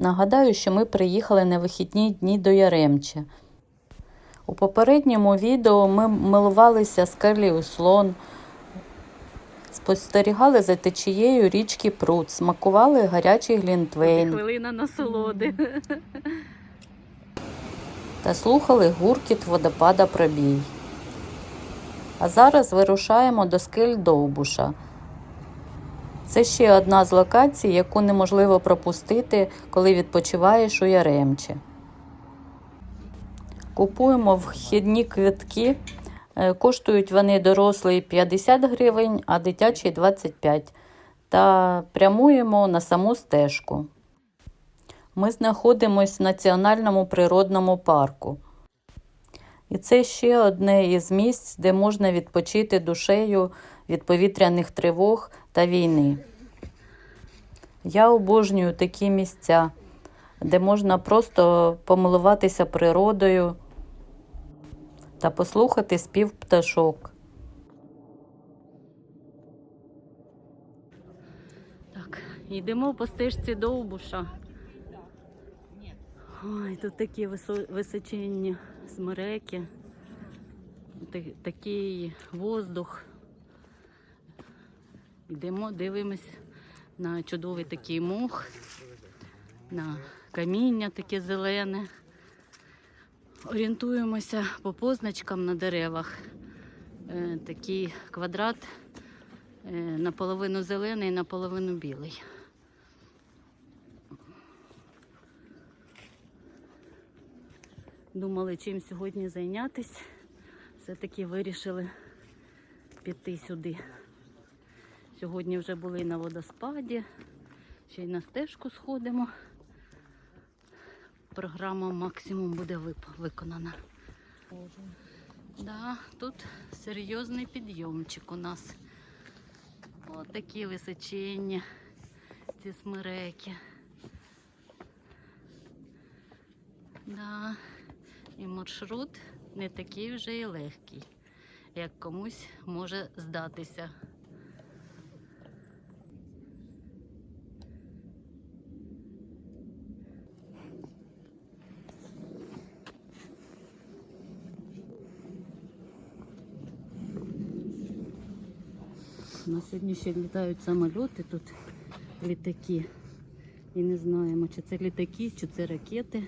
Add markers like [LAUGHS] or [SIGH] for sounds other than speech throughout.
Нагадаю, що ми приїхали на вихідні дні до Яремча. У попередньому відео ми милувалися скелею слон, спостерігали за течією річки Прут, смакували гарячий глінтвейн Хвилина насолоди. [LAUGHS] та слухали гуркіт водопада пробій. А зараз вирушаємо до скель Довбуша. Це ще одна з локацій, яку неможливо пропустити, коли відпочиваєш у Яремчі. Купуємо вхідні квитки. Е, Коштують вони дорослий 50 гривень, а дитячий 25. Та прямуємо на саму стежку. Ми знаходимося в національному природному парку. І це ще одне із місць, де можна відпочити душею від повітряних тривог та війни. Я обожнюю такі місця, де можна просто помилуватися природою та послухати спів пташок. Так, йдемо по стежці Довбуша. Ой, тут такі висо- височенні смереки, такий воздух. Йдемо, дивимось на чудовий такий мох, на каміння таке зелене. Орієнтуємося по позначкам на деревах. Е, такий квадрат е, наполовину зелений, наполовину білий. Думали, чим сьогодні зайнятися. Все-таки вирішили піти сюди. Сьогодні вже були на водоспаді, ще й на стежку сходимо. Програма максимум буде виконана. Да, тут серйозний підйомчик у нас. Ось такі височенні ці смереки. Да. І маршрут не такий вже і легкий, як комусь може здатися. У нас сьогодні ще літають самольоти, тут літаки. І не знаємо, чи це літаки, чи це ракети.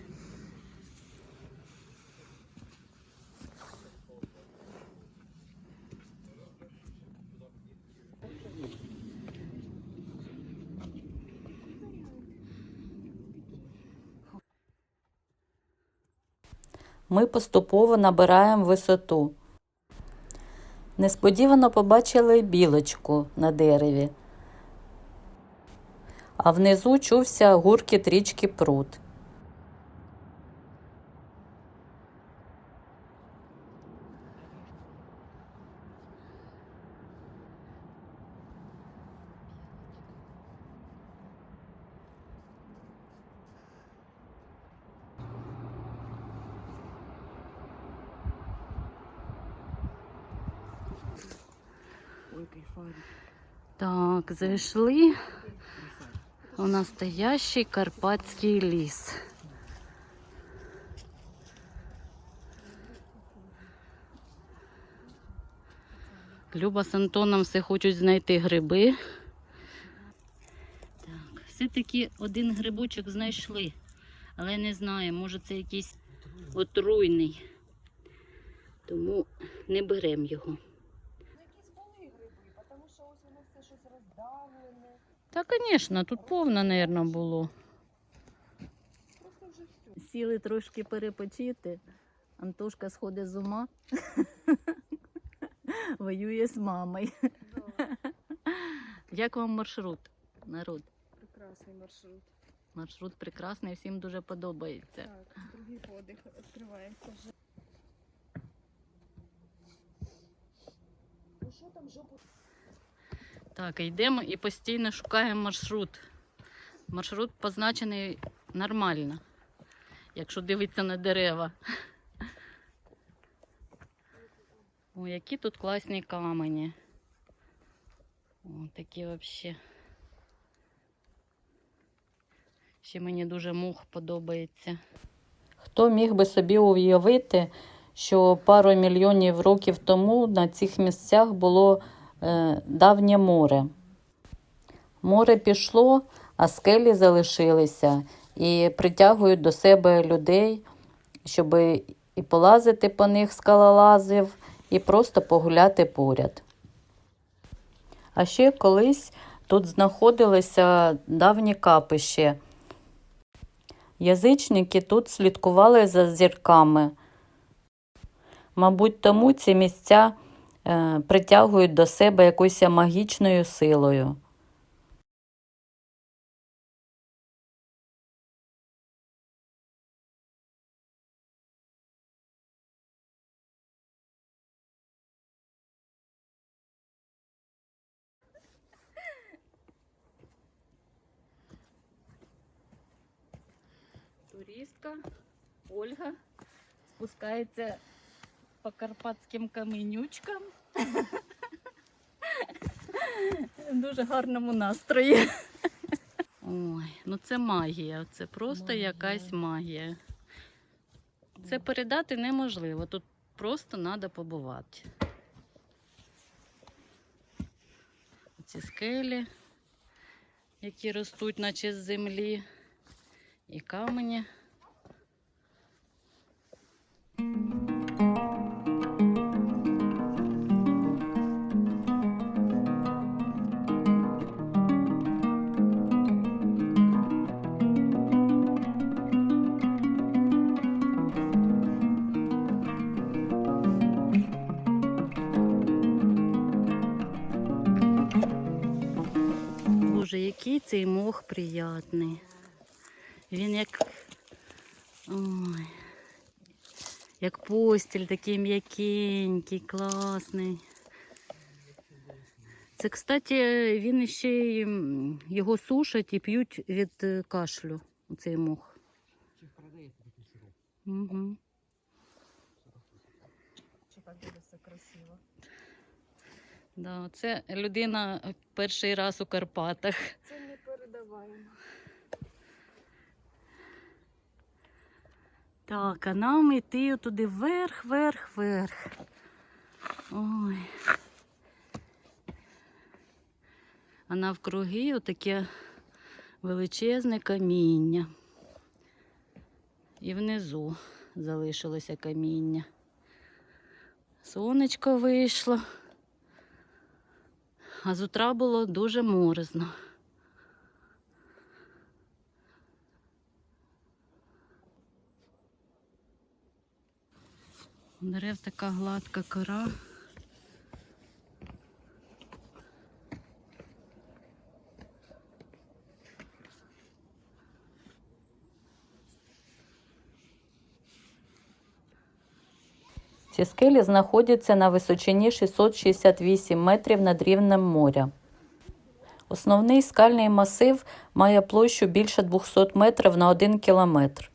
Ми поступово набираємо висоту. Несподівано побачили білочку на дереві, а внизу чувся гуркіт річки Прут. Так, зайшли у настоящий карпатський ліс. Люба з Антоном все хочуть знайти гриби. Так, все-таки один грибочок знайшли, але не знаю, може це якийсь отруйний. Тому не беремо його. Якісь були гриби, тому що ось воно все щось роздавлене. Та, звісно, тут повно, мабуть, було. Сіли трошки перепочити. Антошка сходить з ума. [LAUGHS] Воює з мамою. Як вам маршрут, народ? Прекрасний маршрут. Маршрут прекрасний, всім дуже подобається. Так, другий подих відкривається вже. Ну що там жопу? Так, йдемо і постійно шукаємо маршрут. Маршрут позначений нормально, якщо дивитися на дерева. О, які тут класні камені. О, такі взагалі. Ще мені дуже мух подобається. Хто міг би собі уявити, що пару мільйонів років тому на цих місцях було давнє море. Море пішло, а скелі залишилися і притягують до себе людей, щоб і полазити по них скалолазів, і просто погуляти поряд. А ще колись тут знаходилися давні капище. Язичники тут слідкували за зірками. Мабуть, тому ці місця е, притягують до себе якоюсь магічною силою. Туристка Ольга спускається по карпатським каменючкам. В Дуже гарному настрої. Ой, ну це магія. Це просто Магія. якась магія. Це передати неможливо. Тут просто треба побувати. Ці скелі, які ростуть, наче з землі, і камені. Який приятний. Він як. Ой. Як постіль, такий м'якенький, класний. Це, кстати, він ще й його сушать і п'ють від е, кашлю, цей мох. Угу. Що так буде все красиво. Да, це людина перший раз у Карпатах. Це не передаваємо. Так, а нам йти туди вверх, вверх, вверх. Ой. А навкруги отаке величезне каміння. І внизу залишилося каміння. Сонечко вийшло. А з утра було дуже морозно. Дерев така гладка кора. Ці скелі знаходяться на височині 668 метрів над рівнем моря. Основний скальний масив має площу більше 200 метрів на 1 кілометр.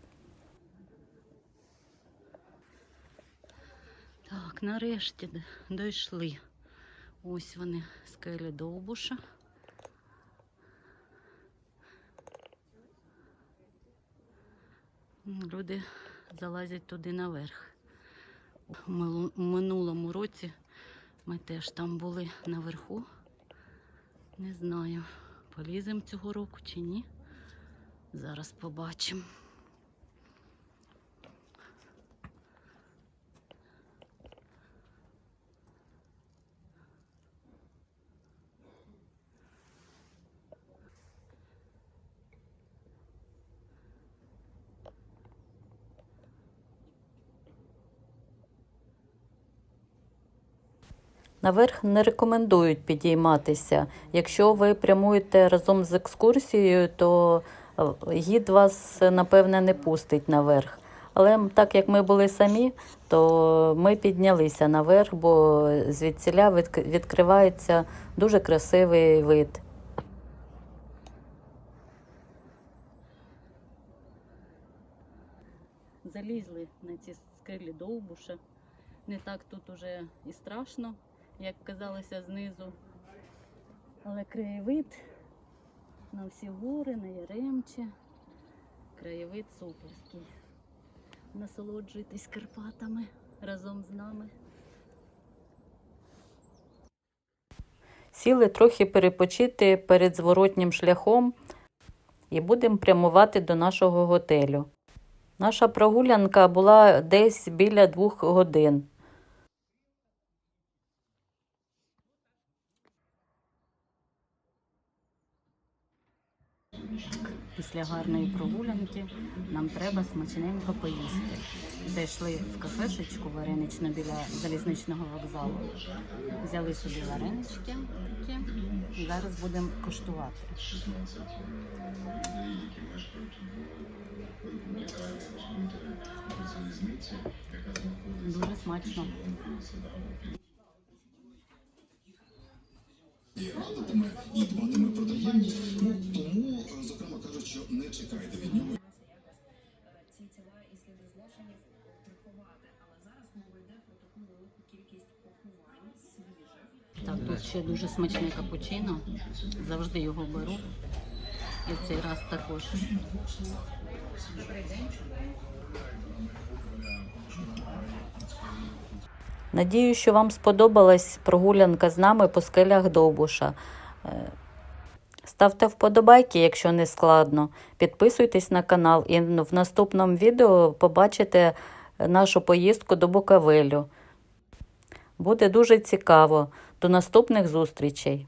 Так, нарешті дійшли. Ось вони, скелі Довбуша. Люди залазять туди наверх. У минулому році ми теж там були наверху. Не знаю, поліземо цього року чи ні. Зараз побачимо. Наверх не рекомендують підійматися. Якщо ви прямуєте разом з екскурсією, то е, гід вас, е, напевне, не пустить наверх. Але так як ми були самі, то ми піднялися наверх, бо звідсіля відкривається дуже красивий вид. залізли на ці скелі довбуша. Не так тут уже і страшно, як казалося знизу. Але краєвид на всі гори, на Яремче. Краєвид суперський. Насолоджуйтесь Карпатами разом з нами. Сіли трохи перепочити перед зворотнім шляхом і будемо прямувати до нашого готелю. Наша прогулянка була десь біля двох годин. Після гарної прогулянки нам треба смачненько поїсти. Зайшли в кафешечку вареничну біля залізничного вокзалу. Взяли собі варенички і Зараз будемо коштувати. Дуже смачно. І дбатиме про таємність. Ну тому, е, зокрема, кажуть, що не чекайте від нього. ці тіла і сліди злочинів приховати. Але зараз мова йде про таку велику кількість поховань свіжих. Так, тут ще дуже смачний капучино. Завжди його беру. І в цей раз також. Надію, що вам сподобалась прогулянка з нами по скелях Довбуша. Е, Ставте вподобайки, якщо не складно. Підписуйтесь на канал і в наступному відео побачите нашу поїздку до Буковелю. Буде дуже цікаво. До наступних зустрічей!